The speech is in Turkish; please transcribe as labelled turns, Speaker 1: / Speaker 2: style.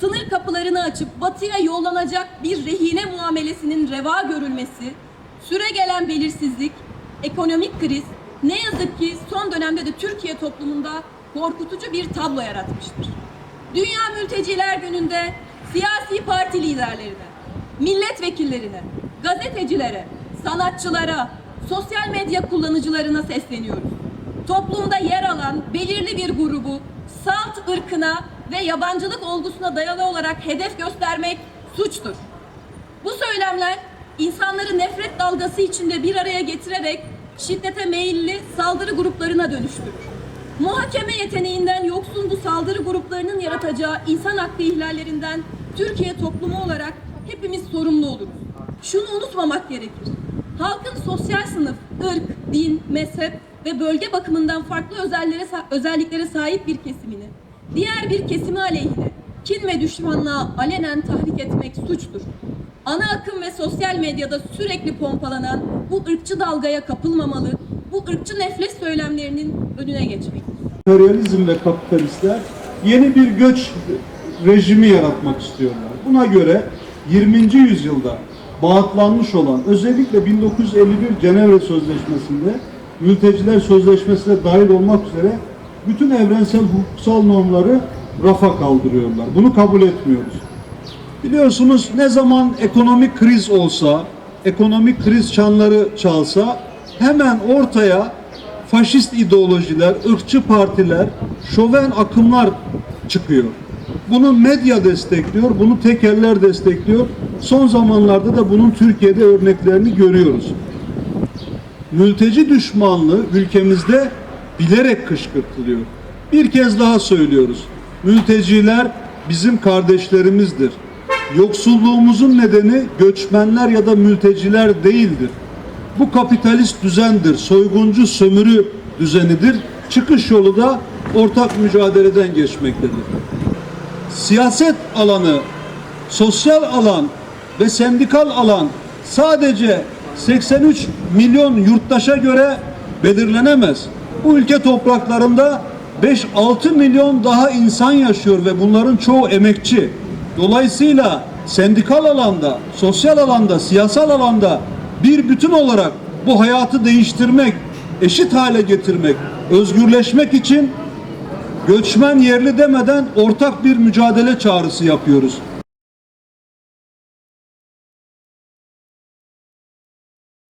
Speaker 1: sınır kapılarını açıp batıya yollanacak bir rehine muamelesinin reva görülmesi, süre gelen belirsizlik, ekonomik kriz ne yazık ki son dönemde de Türkiye toplumunda korkutucu bir tablo yaratmıştır. Dünya Mülteciler Günü'nde siyasi parti liderlerine, milletvekillerine, gazetecilere, sanatçılara, sosyal medya kullanıcılarına sesleniyoruz. Toplumda yer alan belirli bir grubu salt ırkına ve yabancılık olgusuna dayalı olarak hedef göstermek suçtur. Bu söylemler insanları nefret dalgası içinde bir araya getirerek şiddete meyilli saldırı gruplarına dönüştürür. Muhakeme yeteneğinden yoksun bu saldırı gruplarının yaratacağı insan hakkı ihlallerinden Türkiye toplumu olarak hepimiz sorumlu oluruz. Şunu unutmamak gerekir. Halkın sosyal sınıf, ırk, din, mezhep ve bölge bakımından farklı özelliklere sahip bir kesimini diğer bir kesimi aleyhine kin ve düşmanlığa alenen tahrik etmek suçtur. Ana akım ve sosyal medyada sürekli pompalanan bu ırkçı dalgaya kapılmamalı, bu ırkçı nefret söylemlerinin önüne geçmektir.
Speaker 2: emperyalizm ve kapitalistler yeni bir göç rejimi yaratmak istiyorlar. Buna göre 20. yüzyılda bağıtlanmış olan özellikle 1951 Cenevre Sözleşmesi'nde mülteciler sözleşmesine dahil olmak üzere bütün evrensel hukuksal normları rafa kaldırıyorlar. Bunu kabul etmiyoruz. Biliyorsunuz ne zaman ekonomik kriz olsa, ekonomik kriz çanları çalsa hemen ortaya faşist ideolojiler, ırkçı partiler, şoven akımlar çıkıyor. Bunu medya destekliyor, bunu tekeller destekliyor. Son zamanlarda da bunun Türkiye'de örneklerini görüyoruz. Mülteci düşmanlığı ülkemizde bilerek kışkırtılıyor. Bir kez daha söylüyoruz. Mülteciler bizim kardeşlerimizdir. Yoksulluğumuzun nedeni göçmenler ya da mülteciler değildir. Bu kapitalist düzendir, soyguncu sömürü düzenidir. Çıkış yolu da ortak mücadeleden geçmektedir. Siyaset alanı, sosyal alan ve sendikal alan sadece 83 milyon yurttaşa göre belirlenemez. Bu ülke topraklarında 5-6 milyon daha insan yaşıyor ve bunların çoğu emekçi. Dolayısıyla sendikal alanda, sosyal alanda, siyasal alanda bir bütün olarak bu hayatı değiştirmek, eşit hale getirmek, özgürleşmek için göçmen yerli demeden ortak bir mücadele çağrısı yapıyoruz.